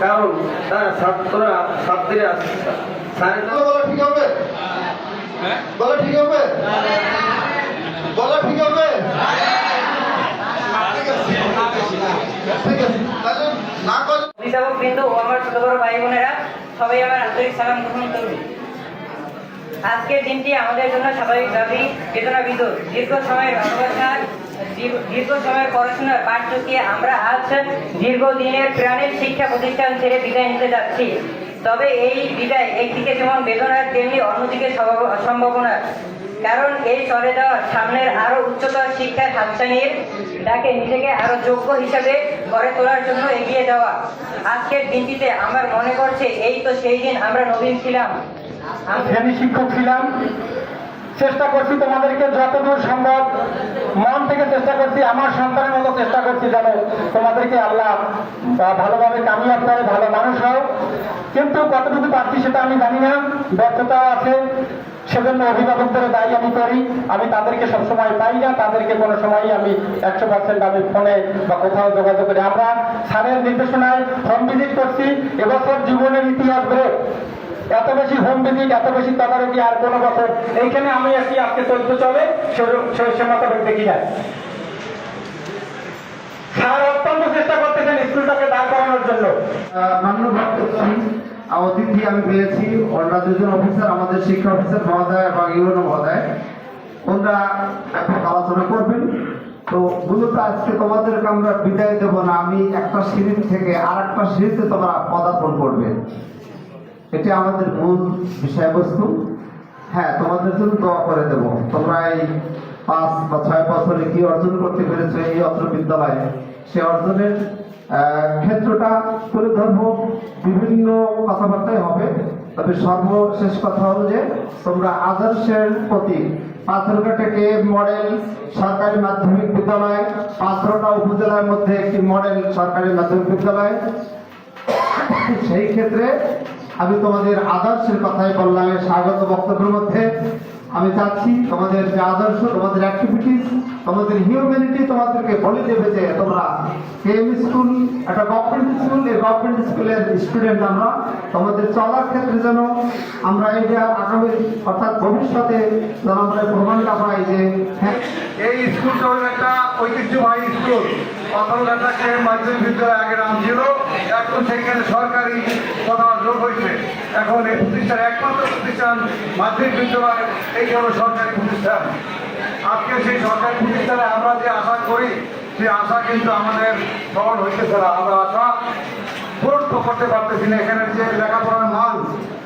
কারণ তারা ছাত্ররা ছাত্রীরা স্যারের বলো বলো ঠিক হবে? বলো ঠিক হবে? বলো ঠিক হবে? ঠিক আছে ঠিক আছে। তাহলে না করলে অভিভাবক বিন্দু ও আমার ছোট বড় ভাই বোনেরা সবাই আমার আন্তরিক সালাম গ্রহণ করবে। আজকের দিনটি আমাদের জন্য স্বাভাবিক স্বাভাবিকভাবেই বেদনা বিদুর দীর্ঘ সময়ের অবস্থান দীর্ঘ সময়ের পড়াশোনার পাঠ চুকিয়ে আমরা আজ দীর্ঘদিনের প্রাণের শিক্ষা প্রতিষ্ঠান ছেড়ে বিদায় নিতে যাচ্ছি। তবে এই বিদায় একদিকে যেমন বেদনার, তেমনি অন্যদিকে সম্ভাব- সম্ভাবনার। কারণ এই চলে যাওয়ার সামনের আরও উচ্চতর শিক্ষার হাতছানির ডাকে নিজেকে আরও যোগ্য হিসাবে গড়ে তোলার জন্য এগিয়ে যাওয়া আজকের দিনটিতে আমার মনে করছে এই তো সেই দিন আমরা নবীন ছিলাম। আমি শিক্ষক ছিলাম। চেষ্টা করছি তোমাদেরকে যতদূর সম্ভব মন থেকে চেষ্টা করছি, আমার সন্তানের মতো চেষ্টা করছি যেন তোমাদেরকে আল্লাহ ভালোভাবে কামিয়াব করে, ভালো মানুষ হও কিন্তু কতটুকু পারছি সেটা আমি জানি না। ব্যর্থতাও আছে। সেজন্য অভিভাবকদের দায়ী আমি করি। আমি তাদেরকে সবসময় পাই না। তাদেরকে কোনো সময়ই আমি একশো পার্সেন্ট আমি ফোনে বা কোথাও যোগাযোগ করি। আমরা স্যারের নির্দেশনায় হোম ভিজিট করছি। এবছর জীবনের ইতিহাস গড়ে এত বেশি হোম ভিজিট এত বেশি তদারকি আর কোনো বছর এইখানে আমি আছি, আজকে চলতে চলে সে- মোতাবেক দেখি যায় স্যার, অত্যন্ত চেষ্টা করতেছেন স্কুলটাকে দাঁড় করানোর জন্য। অতিথি আমি পেয়েছি দুজন অফিসার, আমাদের শিক্ষা অফিসার মহোদয় এবং ইউনো মহোদয়। এখন আলোচনা করবেন। তো মূলত আজকে তোমাদেরকে আমরা বিদায় দেব না, আমি একটা সিঁড়ি থেকে আর একটা সিঁড়িতে তোমরা পদার্পণ করবে। এটি আমাদের মূল বিষয়বস্তু। হ্যাঁ তোমাদের জন্য দোয়া করে দেব। তোমরা এই পাঁচ বা ছয় বছরে কি অর্জন করতে পেরেছ এই অত্র বিদ্যালয়ে? সে অর্জনের ক্ষেত্রটা তুলে ধরবো। বিভিন্ন কথাবার্তাই হবে। তবে সর্বশেষ কথা হলো যে, তোমরা আদর্শের প্রতি পাথরঘাটাকে মডেল? সরকারি মাধ্যমিক বিদ্যালয়। পাথরটা উপজেলার মধ্যে একটি মডেল সরকারি মাধ্যমিক বিদ্যালয়। সেই ক্ষেত্রে তোমাদের আদর্শের কথাই বললাম, স্বাগত বক্তব্যের মধ্যে। আমি চাচ্ছি তোমাদের যে আদর্শ, তোমাদের অ্যাক্টিভিটিস তোমাদের হিউম্যানিটি তোমাদেরকে বলে দেবে যে তোমরা কেএম স্কুল একটা গভর্নমেন্ট স্কুল এই গভর্নমেন্ট স্কুলের স্টুডেন্ট আমরা। তোমাদের চলার ক্ষেত্রে যেন আমরা যে আগামী, অর্থাৎ ভবিষ্যতে যেন আমরা প্রমাণটা পাই যে হ্যাঁ এই স্কুলটা একটা ঐতিহ্যবাহী স্কুল অথলঘাটাকে মাধ্যমিক বিদ্যালয় আগে নাম ছিল এখন সেখানে সরকারি প্রধান যোগ হয়েছে। এখন এই প্রতিষ্ঠান, একমাত্র প্রতিষ্ঠান মাধ্যমিক বিদ্যালয় এই হল সরকারি প্রতিষ্ঠান। আজকে সেই সরকারি প্রতিষ্ঠানে আমরা যে আশা করি, সেই আশা কিন্তু আমাদের স্মরণ হইতেছে না। আমরা আশা পূরণ করতে পারতেছি না। এখানে যে লেখাপড়ার মান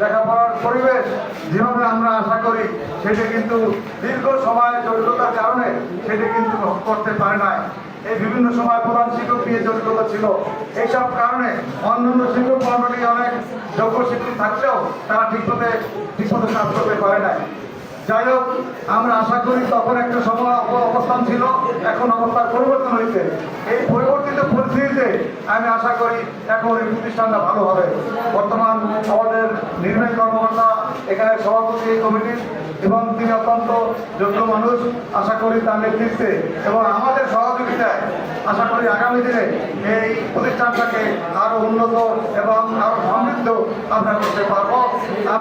লেখাপড়ার পরিবেশ যেভাবে আমরা আশা করি, সেটা কিন্তু দীর্ঘ সময় জটিলতার কারণে সেটা কিন্তু করতে পারে নাই। এই বিভিন্ন সময় প্রধান শিক্ষক নিয়ে জটিলতা ছিল। এইসব কারণে অন্যান্য শিক্ষক মন্ডলী অনেক যোগ্য শিক্ষক থাকলেও তারা ঠিকমতো ঠিকমতো কাজ করতে পারে নাই। যাই হোক, আমরা আশা করি তখন একটা সময় অবস্থান ছিল। এখন অবস্থার পরিবর্তন হয়েছে। এই পরিবর্তিত আমি আশা করি এখন এই প্রতিষ্ঠানটা ভালো হবে। বর্তমান আমাদের নির্বাহী কর্মকর্তা, এখানে সভাপতি কমিটির এবং তিনি অত্যন্ত যোগ্য মানুষ। আশা করি তার নেতৃত্বে এবং আমাদের সহযোগিতায় আশা করি আগামী দিনে এই প্রতিষ্ঠানটাকে আরও উন্নত এবং আরও সমৃদ্ধ আমরা করতে পারব।